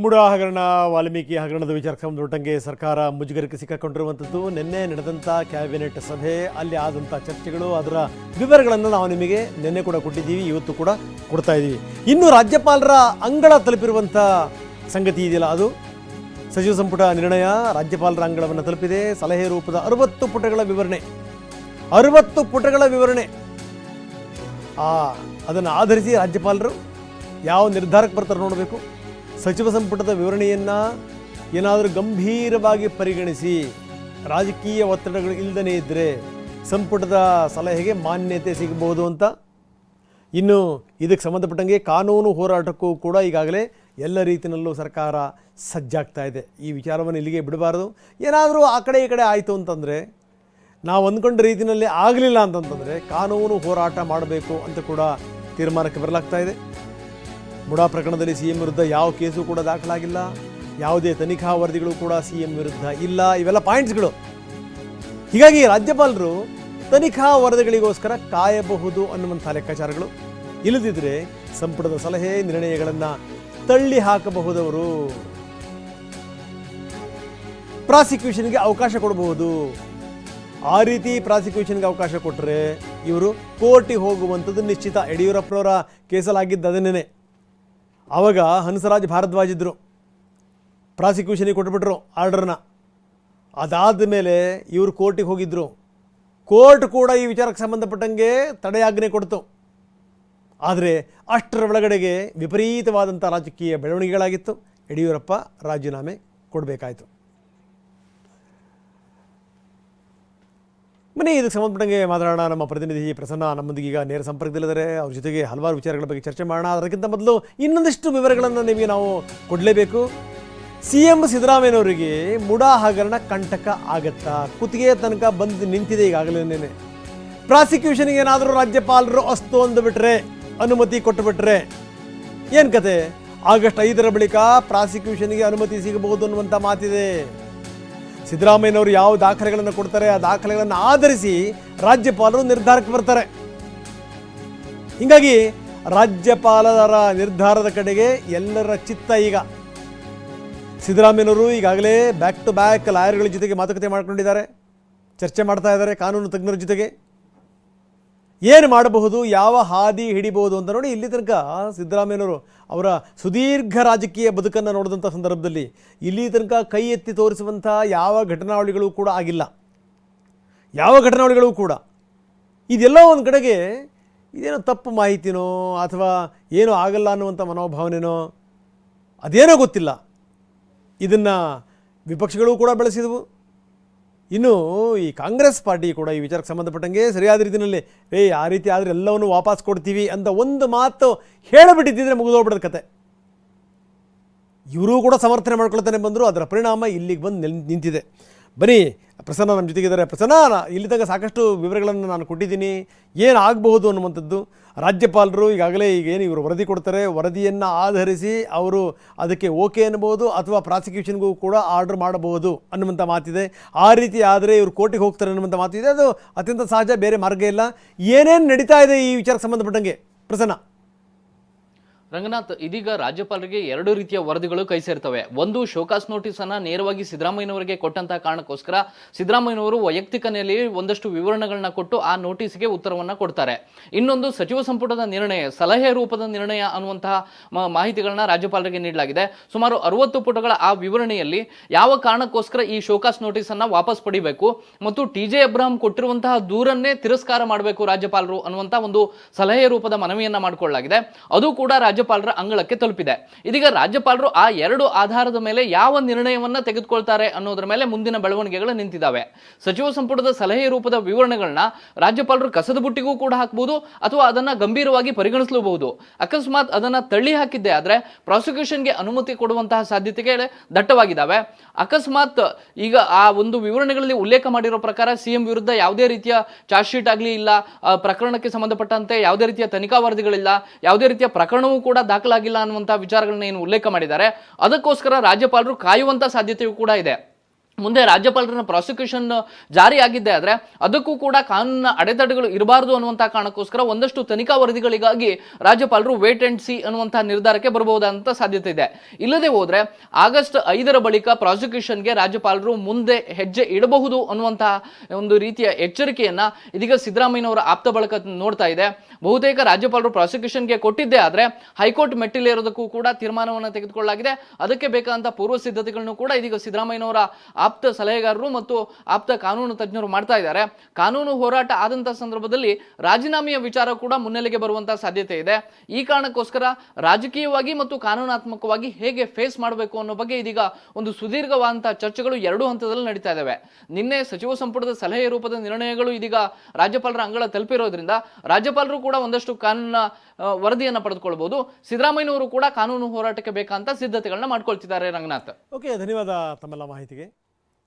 MUDA ಹಗರಣ, ವಾಲ್ಮೀಕಿ ಹಗರಣದ ವಿಚಾರಕ್ಕೆ ಸಂಬಂಧಪಟ್ಟಂಗೆ ಸರ್ಕಾರ ಮುಜುಗರಕ್ಕೆ ಸಿಕ್ಕಾಕೊಂಡಿರುವಂಥದ್ದು. ನಿನ್ನೆ ನಡೆದಂಥ ಕ್ಯಾಬಿನೆಟ್ ಸಭೆ, ಅಲ್ಲಿ ಆದಂಥ ಚರ್ಚೆಗಳು, ಅದರ ವಿವರಗಳನ್ನು ನಾವು ನಿಮಗೆ ನಿನ್ನೆ ಕೂಡ ಕೊಟ್ಟಿದ್ದೀವಿ, ಇವತ್ತು ಕೂಡ ಕೊಡ್ತಾ ಇದ್ದೀವಿ. ಇನ್ನು ರಾಜ್ಯಪಾಲರ ಅಂಗಳ ತಲುಪಿರುವಂಥ ಸಂಗತಿ ಇದೆಯಲ್ಲ ಅದು? ಸಚಿವ ಸಂಪುಟ ನಿರ್ಣಯ, ರಾಜ್ಯಪಾಲರ ಅಂಗಳವನ್ನು ತಲುಪಿದೆ, ಸಲಹೆ ರೂಪದ ಅರವತ್ತು ಪುಟಗಳ ವಿವರಣೆ. ಅರವತ್ತು ಪುಟಗಳ ವಿವರಣೆ. ಆ, ಅದನ್ನು ಆಧರಿಸಿ ರಾಜ್ಯಪಾಲರು ಯಾವ ನಿರ್ಧಾರಕ್ಕೆ ಬರ್ತಾರೆ ನೋಡಬೇಕು. ಸಚಿವ ಸಂಪುಟದ ವಿವರಣೆಯನ್ನು ಏನಾದರೂ ಗಂಭೀರವಾಗಿ ಪರಿಗಣಿಸಿ, ರಾಜಕೀಯ ಒತ್ತಡಗಳು ಇಲ್ಲದೇ ಇದ್ದರೆ ಸಂಪುಟದ ಸಲಹೆಗೆ ಮಾನ್ಯತೆ ಸಿಗಬಹುದು ಅಂತ. ಇನ್ನು ಇದಕ್ಕೆ ಸಂಬಂಧಪಟ್ಟಂಗೆ ಕಾನೂನು ಹೋರಾಟಕ್ಕೂ ಕೂಡ ಈಗಾಗಲೇ ಎಲ್ಲ ರೀತಿಯಲ್ಲೂ ಸರ್ಕಾರ ಸಜ್ಜಾಗ್ತಾ ಇದೆ. ಈ ವಿಚಾರವನ್ನು ಇಲ್ಲಿಗೆ ಬಿಡಬಾರ್ದು. ಏನಾದರೂ ಆ ಕಡೆ ಈ ಕಡೆ ಆಯಿತು ಅಂತಂದರೆ, ನಾವು ಅಂದ್ಕೊಂಡ ರೀತಿಯಲ್ಲಿ ಆಗಲಿಲ್ಲ ಅಂತಂತಂದರೆ ಕಾನೂನು ಹೋರಾಟ ಮಾಡಬೇಕು ಅಂತ ಕೂಡ ತೀರ್ಮಾನಕ್ಕೆ ಬರಲಾಗ್ತಾ ಇದೆ. ಮುಡಾ ಪ್ರಕರಣದಲ್ಲಿ ಸಿ ಎಂ ವಿರುದ್ಧ ಯಾವ ಕೇಸು ಕೂಡ ದಾಖಲಾಗಿಲ್ಲ, ಯಾವುದೇ ತನಿಖಾ ವರದಿಗಳು ಕೂಡ ಸಿ ಎಂ ವಿರುದ್ಧ ಇಲ್ಲ. ಇವೆಲ್ಲ ಪಾಯಿಂಟ್ಸ್ಗಳು. ಹೀಗಾಗಿ ರಾಜ್ಯಪಾಲರು ತನಿಖಾ ವರದಿಗಳಿಗೋಸ್ಕರ ಕಾಯಬಹುದು ಅನ್ನುವಂಥ ಲೆಕ್ಕಾಚಾರಗಳು. ಇಲ್ಲದಿದ್ದರೆ ಸಂಪುಟದ ಸಲಹೆ ನಿರ್ಣಯಗಳನ್ನು ತಳ್ಳಿ ಹಾಕಬಹುದವರು. ಪ್ರಾಸಿಕ್ಯೂಷನ್ಗೆ ಅವಕಾಶ ಕೊಡಬಹುದು. ಆ ರೀತಿ ಪ್ರಾಸಿಕ್ಯೂಷನ್ಗೆ ಅವಕಾಶ ಕೊಟ್ಟರೆ ಇವರು ಕೋರ್ಟಿಗೆ ಹೋಗುವಂಥದ್ದು ನಿಶ್ಚಿತ. ಯಡಿಯೂರಪ್ಪನವರ ಕೇಸಲ್ಲಾಗಿದ್ದು ಅದನ್ನೇ ಆವಾಗ ಹಂಸರಾಜ್ ಭಾರದ್ವಾಜ್ ಇದ್ದರು ಪ್ರಾಸಿಕ್ಯೂಷನಿಗೆ ಕೊಟ್ಬಿಟ್ರು ಆರ್ಡ್ರನ್ನ ಅದಾದ ಮೇಲೆ ಇವರು ಕೋರ್ಟಿಗೆ ಹೋಗಿದ್ದರು ಕೋರ್ಟ್ ಕೂಡ ಈ ವಿಚಾರಕ್ಕೆ ಸಂಬಂಧಪಟ್ಟಂಗೆ ತಡೆಯಾಜ್ಞೆ ಕೊಡ್ತು. ಆದರೆ ಅಷ್ಟರ ಒಳಗಡೆಗೆ ವಿಪರೀತವಾದಂಥ ರಾಜಕೀಯ ಬೆಳವಣಿಗೆಗಳಾಗಿತ್ತು. ಯಡಿಯೂರಪ್ಪ ರಾಜೀನಾಮೆ ಕೊಡಬೇಕಾಯಿತು. ಬನ್ನಿ ಇದಕ್ಕೆ ಸಂಬಂಧಪಟ್ಟಂಗೆ ಮಾತಾಡೋಣ ನಮ್ಮ ಪ್ರತಿನಿಧಿ ಪ್ರಸನ್ನ ನಮ್ಮೊಂದಿಗೆ ಈಗ ನೇರ ಸಂಪರ್ಕದಲ್ಲಿದ್ದಾರೆ. ಅವ್ರ ಜೊತೆಗೆ ಹಲವಾರು ವಿಚಾರಗಳ ಬಗ್ಗೆ ಚರ್ಚೆ ಮಾಡೋಣ. ಅದಕ್ಕಿಂತ ಮೊದಲು ಇನ್ನೊಂದಿಷ್ಟು ವಿವರಗಳನ್ನು ನಿಮಗೆ ನಾವು ಕೊಡಲೇಬೇಕು. ಸಿ ಎಂ ಸಿದ್ದರಾಮಯ್ಯನವರಿಗೆ ಮುಡಾ ಹಗರಣ ಕಂಟಕ ಆಗತ್ತಾ? ಕುತ್ತಿಗೆ ತನಕ ಬಂದು ನಿಂತಿದೆ ಈಗಾಗಲೇ ಪ್ರಾಸಿಕ್ಯೂಷನ್ಗೆ ಏನಾದರೂ ರಾಜ್ಯಪಾಲರು ಅಸ್ತು ಅಂದುಬಿಟ್ರೆ, ಅನುಮತಿ ಕೊಟ್ಟುಬಿಟ್ರೆ ಏನು ಕತೆ? ಆಗಸ್ಟ್ ಐದರ ಬಳಿಕ ಪ್ರಾಸಿಕ್ಯೂಷನ್ಗೆ ಅನುಮತಿ ಸಿಗಬಹುದು ಅನ್ನುವಂಥ ಮಾತಿದೆ. ಸಿದ್ದರಾಮಯ್ಯನವರು ಯಾವ ದಾಖಲೆಗಳನ್ನು ಕೊಡ್ತಾರೆ, ಆ ದಾಖಲೆಗಳನ್ನು ಆಧರಿಸಿ ರಾಜ್ಯಪಾಲರು ನಿರ್ಧಾರಕ್ಕೆ ಬರ್ತಾರೆ. ಹೀಗಾಗಿ ರಾಜ್ಯಪಾಲರ ನಿರ್ಧಾರದ ಕಡೆಗೆ ಎಲ್ಲರ ಚಿತ್ತ ಈಗ. ಸಿದ್ದರಾಮಯ್ಯನವರು ಈಗಾಗಲೇ ಬ್ಯಾಕ್ ಟು ಬ್ಯಾಕ್ ಲಾಯರ್ಗಳ ಜೊತೆಗೆ ಮಾತುಕತೆ ಮಾಡ್ಕೊಂಡಿದ್ದಾರೆ, ಚರ್ಚೆ ಮಾಡ್ತಾ ಇದ್ದಾರೆ, ಕಾನೂನು ತಜ್ಞರ ಜೊತೆಗೆ. ಏನು ಮಾಡಬಹುದು, ಯಾವ ಹಾದಿ ಹಿಡಿಬಹುದು ಅಂತ ನೋಡಿ ಇಲ್ಲಿ ತನಕ ಸಿದ್ದರಾಮಯ್ಯನವರು ಅವರ ಸುದೀರ್ಘ ರಾಜಕೀಯ ಬದುಕನ್ನು ನೋಡಿದಂಥ ಸಂದರ್ಭದಲ್ಲಿ ಇಲ್ಲಿ ತನಕ ಕೈ ಎತ್ತಿ ತೋರಿಸುವಂಥ ಯಾವ ಘಟನಾವಳಿಗಳು ಕೂಡ ಆಗಿಲ್ಲ. ಯಾವ ಘಟನಾವಳಿಗಳು ಕೂಡ. ಇದೆಲ್ಲ ಒಂದು ಕಡೆಗೆ ಇದೇನೋ ತಪ್ಪು ಮಾಹಿತಿನೋ ಅಥವಾ ಏನೋ ಆಗಲ್ಲ ಅನ್ನುವಂಥ ಮನೋಭಾವನೆನೋ ಅದೇನೋ ಗೊತ್ತಿಲ್ಲ. ಇದನ್ನು ವಿಪಕ್ಷಗಳು ಕೂಡ ಬೆಳೆಸಿದವು. ಇನ್ನು ಈ ಕಾಂಗ್ರೆಸ್ ಪಾರ್ಟಿ ಕೂಡ ಈ ವಿಚಾರಕ್ಕೆ ಸಂಬಂಧಪಟ್ಟಂಗೆ ಸರಿಯಾದ ರೀತಿಯಲ್ಲಿ ಏ ಆ ರೀತಿ ಆದರೆ ಎಲ್ಲವನ್ನು ವಾಪಸ್ ಕೊಡ್ತೀವಿ ಅಂತ ಒಂದು ಮಾತು ಹೇಳಿಬಿಟ್ಟಿದ್ದಿದ್ರೆ ಮುಗಿದೋಗ್ಬಿಡೋದು ಕತೆ. ಇವರೂ ಕೂಡ ಸಮರ್ಥನೆ ಮಾಡ್ಕೊಳ್ತಾನೆ ಬಂದರು, ಅದರ ಪರಿಣಾಮ ಇಲ್ಲಿಗೆ ಬಂದು ನಿಂತಿದೆ. ಬನ್ನಿ, ಪ್ರಸನ್ನ ನಮ್ಮ ಜೊತೆಗಿದ್ದಾರೆ. ಪ್ರಸನ್ನ ಇಲ್ಲಿ ಸಾಕಷ್ಟು ವಿವರಗಳನ್ನು ನಾನು ಕೊಟ್ಟಿದ್ದೀನಿ. ಏನು ಆಗಬಹುದು ಅನ್ನುವಂಥದ್ದು. ರಾಜ್ಯಪಾಲರು ಈಗಾಗಲೇ ಈಗ ಏನು ಇವರು ವರದಿ ಕೊಡ್ತಾರೆ, ವರದಿಯನ್ನು ಆಧರಿಸಿ ಅವರು ಅದಕ್ಕೆ ಓಕೆ ಅನ್ಬೋದು ಅಥವಾ ಪ್ರಾಸಿಕ್ಯೂಷನ್ಗೂ ಕೂಡ ಆರ್ಡರ್ ಮಾಡಬಹುದು ಅನ್ನುವಂಥ ಮಾತಿದೆ. ಆ ರೀತಿ ಆದರೆ ಇವರು ಕೋರ್ಟಿಗೆ ಹೋಗ್ತಾರೆ ಅನ್ನುವಂಥ ಮಾತಿದೆ. ಅದು ಅತ್ಯಂತ ಸಹಜ, ಬೇರೆ ಮಾರ್ಗ ಇಲ್ಲ. ಏನೇನು ನಡೀತಾ ಇದೆ ಈ ವಿಚಾರಕ್ಕೆ ಸಂಬಂಧಪಟ್ಟಂಗೆ? ಪ್ರಸನ್ನ. ರಂಗನಾಥ್, ಇದೀಗ ರಾಜ್ಯಪಾಲರಿಗೆ ಎರಡು ರೀತಿಯ ವರದಿಗಳು ಕೈ ಸೇರ್ತವೆ. ಒಂದು, ಶೋಕಾಸ್ ನೋಟಿಸ್ ಅನ್ನ ನೇರವಾಗಿ ಸಿದ್ದರಾಮಯ್ಯನವರಿಗೆ ಕೊಟ್ಟಂತಹ ಕಾರಣಕ್ಕೋಸ್ಕರ ಸಿದ್ದರಾಮಯ್ಯನವರು ವೈಯಕ್ತಿಕ ನೆಲೆಯಲ್ಲಿ ಒಂದಷ್ಟು ವಿವರಣೆಗಳನ್ನ ಕೊಟ್ಟು ಆ ನೋಟಿಸ್ಗೆ ಉತ್ತರವನ್ನ ಕೊಡ್ತಾರೆ. ಇನ್ನೊಂದು, ಸಚಿವ ಸಂಪುಟದ ನಿರ್ಣಯ, ಸಲಹೆ ರೂಪದ ನಿರ್ಣಯ ಅನ್ನುವಂತಹ ಮಾಹಿತಿಗಳನ್ನ ರಾಜ್ಯಪಾಲರಿಗೆ ನೀಡಲಾಗಿದೆ. ಸುಮಾರು ಅರವತ್ತು ಪುಟಗಳ ಆ ವಿವರಣೆಯಲ್ಲಿ ಯಾವ ಕಾರಣಕ್ಕೋಸ್ಕರ ಈ ಶೋಕಾಸ್ ನೋಟಿಸ್ ಅನ್ನ ವಾಪಸ್ ಪಡಿಬೇಕು ಮತ್ತು ಟಿ ಜೆ ಅಬ್ರಹಾಂ ಕೊಟ್ಟಿರುವಂತಹ ದೂರನ್ನೇ ತಿರಸ್ಕಾರ ಮಾಡಬೇಕು ರಾಜ್ಯಪಾಲರು ಅನ್ನುವಂತಹ ಒಂದು ಸಲಹೆ ರೂಪದ ಮನವಿಯನ್ನ ಮಾಡಿಕೊಳ್ಳಲಾಗಿದೆ. ಅದು ಕೂಡ ರಾಜ್ಯಪಾಲರ ಅಂಗಳಕ್ಕೆ ತಲುಪಿದೆ. ಇದೀಗ ರಾಜ್ಯಪಾಲರು ಆ ಎರಡು ಆಧಾರದ ಮೇಲೆ ಯಾವ ನಿರ್ಣಯವನ್ನ ತೆಗೆದುಕೊಳ್ತಾರೆ ಅನ್ನೋದ್ರ ಮೇಲೆ ಮುಂದಿನ ಬೆಳವಣಿಗೆಗಳು ನಿಂತಿದ್ದಾವೆ. ಸಚಿವ ಸಂಪುಟದ ಸಲಹೆ ರೂಪದ ವಿವರಣೆಗಳನ್ನ ರಾಜ್ಯಪಾಲರು ಕಸದ ಬುಟ್ಟಿಗೂ ಕೂಡ ಹಾಕಬಹುದು ಅಥವಾ ಅದನ್ನ ಗಂಭೀರವಾಗಿ ಪರಿಗಣಿಸಲೂಬಹುದು. ಅಕಸ್ಮಾತ್ ಅದನ್ನ ತಳ್ಳಿ ಹಾಕಿದ್ದೆ ಆದ್ರೆ ಪ್ರಾಸಿಕ್ಯೂಷನ್ಗೆ ಅನುಮತಿ ಕೊಡುವಂತಹ ಸಾಧ್ಯತೆಗೆ ದಟ್ಟವಾಗಿದ್ದಾವೆ. ಅಕಸ್ಮಾತ್ ಈಗ ಆ ಒಂದು ವಿವರಣೆಗಳಲ್ಲಿ ಉಲ್ಲೇಖ ಮಾಡಿರೋ ಪ್ರಕಾರ ಸಿಎಂ ವಿರುದ್ಧ ಯಾವುದೇ ರೀತಿಯ ಚಾರ್ಜ್ ಶೀಟ್ ಆಗಲಿ ಇಲ್ಲ ಪ್ರಕರಣಕ್ಕೆ ಸಂಬಂಧಪಟ್ಟಂತೆ ಯಾವುದೇ ರೀತಿಯ ತನಿಖಾ ವರದಿಗಳಿಲ್ಲ. ಯಾವುದೇ ರೀತಿಯ ಪ್ರಕರಣವೂ ಕೂಡ ದಾಖಲಾಗಿಲ್ಲ ಅನ್ನುವಂತಹ ವಿಚಾರಗಳನ್ನ ಏನು ಉಲ್ಲೇಖ ಮಾಡಿದ್ದಾರೆ. ಅದಕ್ಕೋಸ್ಕರ ರಾಜ್ಯಪಾಲರು ಕಾಯುವಂತ ಸಾಧ್ಯತೆಯೂ ಕೂಡ ಇದೆ. ಮುಂದೆ ರಾಜ್ಯಪಾಲರನ್ನ ಪ್ರಾಸಿಕ್ಯೂಷನ್ ಜಾರಿಯಾಗಿದ್ದೆ ಆದರೆ ಅದಕ್ಕೂ ಕೂಡ ಕಾನೂನಿನ ಅಡೆತಡೆಗಳು ಇರಬಾರದು ಅನ್ನುವಂಥ ಕಾರಣಕ್ಕೋಸ್ಕರ ಒಂದಷ್ಟು ತನಿಖಾ ವರದಿಗಳಿಗಾಗಿ ರಾಜ್ಯಪಾಲರು ವೇಟ್ ಅಂಡ್ ಸಿ ಅನ್ನುವಂಥ ನಿರ್ಧಾರಕ್ಕೆ ಬರಬಹುದಂತ ಸಾಧ್ಯತೆ ಇದೆ. ಇಲ್ಲದೆ ಹೋದ್ರೆ ಆಗಸ್ಟ್ ಐದರ ಬಳಿಕ ಪ್ರಾಸಿಕ್ಯೂಷನ್ಗೆ ರಾಜ್ಯಪಾಲರು ಮುಂದೆ ಹೆಜ್ಜೆ ಇಡಬಹುದು ಅನ್ನುವಂತಹ ಒಂದು ರೀತಿಯ ಎಚ್ಚರಿಕೆಯನ್ನ ಇದೀಗ ಸಿದ್ದರಾಮಯ್ಯನವರ ಆಪ್ತ ಬಳಕ ನೋಡ್ತಾ ಇದೆ. ಬಹುತೇಕ ರಾಜ್ಯಪಾಲರು ಪ್ರಾಸಿಕ್ಯೂಷನ್ಗೆ ಕೊಟ್ಟಿದ್ದೆ ಆದರೆ ಹೈಕೋರ್ಟ್ ಮೆಟ್ಟಿಲೇರೋದಕ್ಕೂ ಕೂಡ ತೀರ್ಮಾನವನ್ನು ತೆಗೆದುಕೊಳ್ಳಲಾಗಿದೆ. ಅದಕ್ಕೆ ಬೇಕಾದಂತ ಪೂರ್ವ ಸಿದ್ಧತೆಗಳನ್ನು ಕೂಡ ಇದೀಗ ಸಿದ್ದರಾಮಯ್ಯನವರ ಆಪ್ತ ಸಲಹೆಗಾರರು ಮತ್ತು ಆಪ್ತ ಕಾನೂನು ತಜ್ಞರು ಮಾಡ್ತಾ ಇದ್ದಾರೆ. ಕಾನೂನು ಹೋರಾಟ ಆದಂತಹ ಸಂದರ್ಭದಲ್ಲಿ ರಾಜೀನಾಮೆಯ ವಿಚಾರ ಕೂಡ ಮುನ್ನೆಲೆಗೆ ಬರುವಂತಹ ಸಾಧ್ಯತೆ ಇದೆ. ಈ ಕಾರಣಕ್ಕೋಸ್ಕರ ರಾಜಕೀಯವಾಗಿ ಮತ್ತು ಕಾನೂನಾತ್ಮಕವಾಗಿ ಹೇಗೆ ಫೇಸ್ ಮಾಡಬೇಕು ಅನ್ನೋ ಬಗ್ಗೆ ಇದೀಗ ಒಂದು ಸುದೀರ್ಘವಾದಂತಹ ಚರ್ಚೆಗಳು ಎರಡು ಹಂತದಲ್ಲಿ ನಡೀತಾ ಇದ್ದಾವೆ ನಿನ್ನೆ ಸಚಿವ ಸಂಪುಟದ ಸಲಹೆ ರೂಪದ ನಿರ್ಣಯಗಳು ಇದೀಗ ರಾಜ್ಯಪಾಲರ ಅಂಗಳ ತಲುಪಿರೋದ್ರಿಂದ ರಾಜ್ಯಪಾಲರು ಕೂಡ ಒಂದಷ್ಟು ಕಾನೂನ ವರದಿಯನ್ನು ಪಡೆದುಕೊಳ್ಬಹುದು. ಸಿದ್ದರಾಮಯ್ಯನವರು ಕೂಡ ಕಾನೂನು ಹೋರಾಟಕ್ಕೆ ಬೇಕಂತ ಸಿದ್ಧತೆಗಳನ್ನ ಮಾಡ್ಕೊಳ್ತಿದ್ದಾರೆ ರಂಗನಾಥ್. ಓಕೆ, ಧನ್ಯವಾದ ತಮ್ಮೆಲ್ಲ ಮಾಹಿತಿಗೆ.